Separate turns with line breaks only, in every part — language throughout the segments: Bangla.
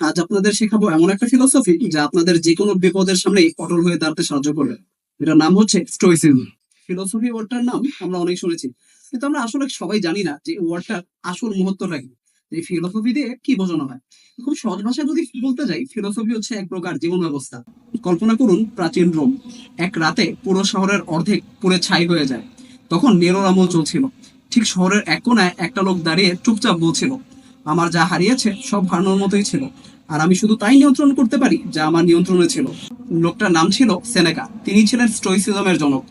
আজ আপনাদের শেখাবো এমন একটা ফিলোসফি যা আপনাদের যে কোনো বিপদের সামনে অটল হয়ে দাঁড়াতে সাহায্য করবে। এটার নাম হচ্ছে স্টোইসিজম ফিলোসফি ওয়ার্ডটার নাম আমরা অনেক শুনেছি, কিন্তু আমরা আসলে সবাই জানি না যে ওয়ার্ডটার আসল মুহূর্তটা কি। এই ফিলোসফি দিয়ে কি বোঝানো হয়? খুব সহজ ভাষায় যদি বলতে যাই ফিলোসফি হচ্ছে এক প্রকার জীবন ব্যবস্থা। কল্পনা করুন প্রাচীন রোম, এক রাতে পুরো শহরের অর্ধেক পুরে ছাই হয়ে যায়। তখন নেরোর আমল চলছিল। ঠিক শহরের এক কোনায় একটা লোক দাঁড়িয়ে চুপচাপ বলছিল আমার যা হারিয়েছে, সব হারানোর মতোই ছিল। আর আমি শুধু তাই নিয়ন্ত্রণ করতে পারি যা আমার নিয়ন্ত্রণে ছিল। লোকটার নাম ছিল সেনেকা। তিনি ছিলেন স্টোইসিজমের জনক।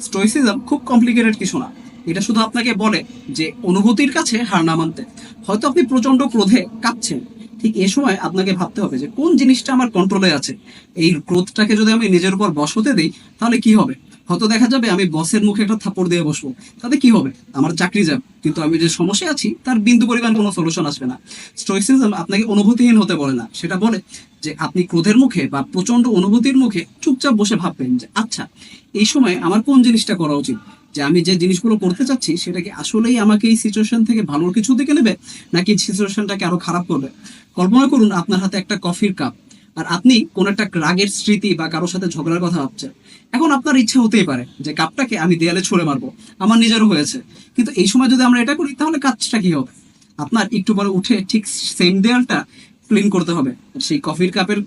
স্টোইসিজম খুব কমপ্লিকেটেড কিছু না। এটা শুধু আপনাকে বলে যে অনুভূতির কাছে হার না মানতে। হয়তো আপনি প্রচণ্ড ক্রোধে কাঁপছেন। ঠিক এ সময় আপনাকে ভাবতে হবে যে কোন জিনিসটা আমার কন্ট্রোলে আছে? এই ক্রোধটাকে যদি আমি নিজের উপর বসতে দিই, তাহলে কি হবে? হয়তো দেখা যাবে আমি বসের মুখে একটা থাপড় দিয়ে বসবো। তাতে কি হবে? আমার চাকরি যাবে। কিন্তু আমি যে সমস্যায় আছি, তার বিন্দু পরিমাণ কোনো সলিউশন আসবে না। স্টোইসিজম আপনাকে অনুভূতিহীন হতে বলে না। সেটা বলে যে আপনি ক্রোধের মুখে বা প্রচণ্ড অনুভূতির মুখে চুপচাপ বসে ভাববেন যে আচ্ছা এই সময় আমার কোন জিনিসটা করা উচিত? যে আমি যে জিনিসগুলো করতে চাচ্ছি, সেটা কি আসলেই আমাকে এই সিচুয়েশন থেকে ভালোর কিছু দিকে নেবে? নাকি সিচুয়েশনটাকে আরও খারাপ করবে? কল্পনা করুন আপনার হাতে একটা কফির কাপ আর আপনি কোন একটা রাগের স্মৃতি বা কারোর সাথে ঝগড়ার কথা ভাবছেন। এখন আপনার ইচ্ছা হতেই পারে যে কাপটাকে আমি দেয়ালে ছুঁড়ে মারবো। আমার নিজেরও হয়েছে। কিন্তু এই সময় যদি আমরা এটা করি, তাহলে কাজটা কি হবে? আপনার একটু পরে উঠে ঠিক সেম দেয়ালটা ক্লিন করতে হবে। সেই কফির কাপের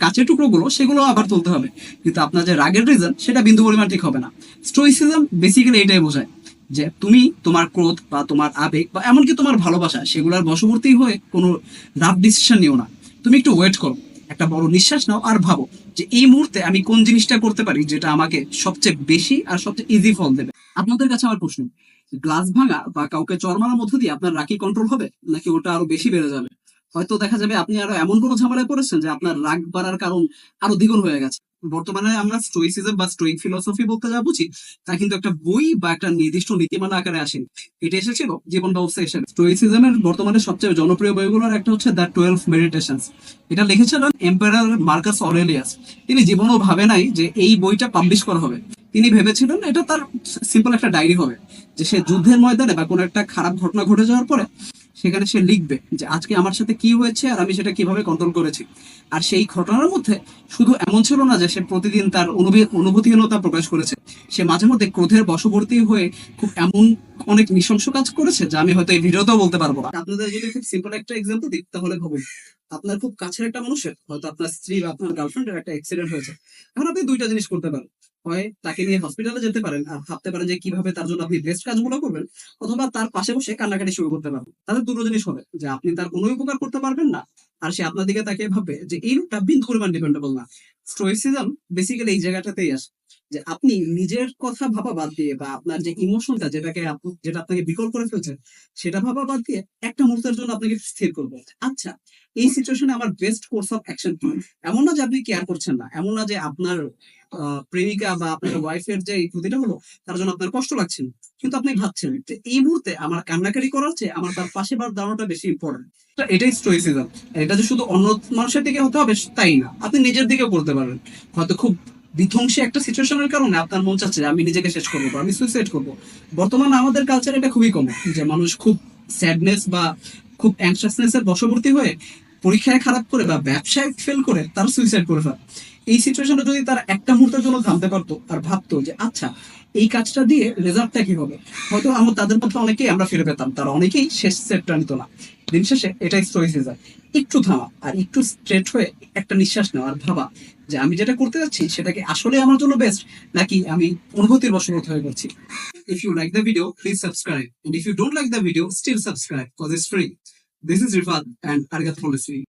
কাঁচের টুকরোগুলো, সেগুলো আবার তুলতে হবে। কিন্তু আপনার যে রাগের রিজন সেটা বিন্দু পরিমাণ ঠিক হবে না। স্টোইসিজম বেসিক্যালি এটাই বোঝায় যে তুমি তোমার ক্রোধ বা তোমার আবেগ বা এমনকি তোমার ভালোবাসা, সেগুলোর বশবর্তী হয়ে কোনো রাফ ডিসিশন নিও না। তুমি একটু ওয়েট করো। একটা বড় নিঃশ্বাস নাও আর ভাবো যে এই মুহূর্তে আমি কোন জিনিসটা করতে পারি যেটা আমাকে সবচেয়ে বেশি আর সবচেয়ে ইজি ফল দেবে? আপনাদের কাছে আমার প্রশ্ন, গ্লাস ভাঙা বা কাউকে চরমারার মধ্য দিয়ে আপনার রাগি কন্ট্রোল হবে নাকি ওটা আরও বেশি বেড়ে যাবে? হয়তো দেখা যাবে আপনি আরও এমন কোনো ঝামেলায় পড়েছেন যে আপনার রাগ বাড়ার কারণ আরও দ্বিগুণ হয়ে গেছে। বর্তমানে আমরা স্টোইসিজম বা স্টোইক ফিলোসফি বলতে যা বুঝি, তা কিন্তু একটা বই বা একটা নির্দিষ্ট নীতিমালা আকারে আসেনি এটা এসেছিল জীবন হিসেবে স্টোইসিজমের বর্তমানে সবচেয়ে জনপ্রিয় বইগুলোর একটা হচ্ছে দ্য টুয়েলভ মেডিটেশন এটা লিখেছিলেন এম্পায়ার মার্কাস অরেলিয়াস তিনি জীবনেও ভাবে নাই যে এই বইটা পাবলিশ করা হবে। তিনি ভেবেছিলেন এটা তার সিম্পল একটা ডায়েরি হবে। যে সে যুদ্ধের ময়দানে বা কোনো একটা খারাপ ঘটনা ঘটে যাওয়ার পরে সেখানে সে লিখবে যে আজকে আমার সাথে কি হয়েছে আর আমি সেটা কীভাবে কন্ট্রোল করেছি। আর সেই ঘটনার মধ্যে শুধু এমন ছিল না যে সে প্রতিদিন তার অনুভূ- অনুভূতিহীনতা প্রকাশ করেছে। সে মাঝে মধ্যে ক্রোধের বশবর্তী হয়ে খুব এমন অনেক নৃশংস কাজ করেছে যা আমি হয়তো এই ভিডিওতেও বলতে পারব না। আপনাদের যদি খুব সিম্পল একটা এক্সাম্পল দিই, তাহলে ভাবুন। আপনার খুব কাছের একটা মানুষের, হয়তো আপনার স্ত্রী বা আপনার গার্লফ্রেন্ডের একটা অ্যাক্সিডেন্ট হয়েছে। এখন আপনি দুইটা জিনিস করতে পারেন। হয় তাকে নিয়ে হসপিটালে যেতে পারেন, আর ভাবতে পারেন যে কীভাবে তার জন্য আপনি বেস্ট কাজগুলো করবেন, অথবা তার পাশে বসে কান্নাকাটি শুরু করতে পারবেন তাহলে দুটো জিনিস হবে, যে আপনি তার কোনো উপকার করতে পারবেন না, আর সে আপনার দিকে তাকে ভাববে যে এই লোকটা বিন্দু পরিমাণ ডিপেন্ডেবল না। স্টোইসিজম বেসিক্যালি এই জায়গাটাতেই আসে। যে আপনি নিজের কথা ভাবা বাদ দিয়ে বা আপনার যে ইমোশনটা যেটাকে যেটা আপনাকে বিকল করে ফেলছে, সেটা ভাবা বাদ দিয়ে একটা মুহূর্তের জন্য আপনাকে স্থির করব। আচ্ছা এই সিচুয়েশনে আমার বেস্ট কোর্স অফ অ্যাকশন কি? এমন না যে আপনি কেয়ার করছেন না, এমন না যে আপনার প্রেমিকা বা আপনার ওয়াইফের যে ক্ষতিটা হলো, তার জন্য আপনার কষ্ট লাগছে। কিন্তু আপনি ভাবছেন যে এই মুহূর্তে আমার কান্নাকারি করার চেয়ে আমার তার পাশে বার দাঁড়ানোটা বেশি ইম্পর্টেন্ট এটাই স্টোইসিজম এটা যে শুধু অন্য মানুষের দিকে হতে হবে, তাই না? আপনি নিজের দিকেও করতে পারেন হয়তো খুব বিধ্বংসী একটা সিচুয়েশনের কারণে আপনার মন চাচ্ছে আমি নিজেকে শেষ করব আমি সুইসাইড করব। বর্তমানে আমাদের কালচার এটা খুবই কম যে মানুষ খুব স্যাডনেস বা খুব অ্যাংশাসনেস এর বশবর্তী হয়ে পরীক্ষায় খারাপ করে বা ব্যবসায় ফেল করে তার সুইসাইড করে ফেলে। এই সিচুয়েশনটা যদি তারা একটা মুহূর্তের জন্য থামতে পারতো আর ভাবতো যে আচ্ছা এই কাজটা দিয়ে রেজাল্টটা কি হবে হয়তো আমরা তাদের মধ্যে অনেকেই আমরা ফিরে পেতাম তারা অনেকেই শেষ সেটটা নিত না দিন শেষে এটাই স্টোইসিজম একটু থামা আর একটু স্ট্রেট হয়ে একটা নিঃশ্বাস নেওয়া আর ভাবা যে আমি যেটা করতে যাচ্ছি সেটা কি আসলে আমার জন্য বেস্ট নাকি আমি অনুভূতির বশবর্তী হয়ে করছি if you like the video. And if you don't like the video, still subscribe because it's free. This is Rifat and Arigat for listening.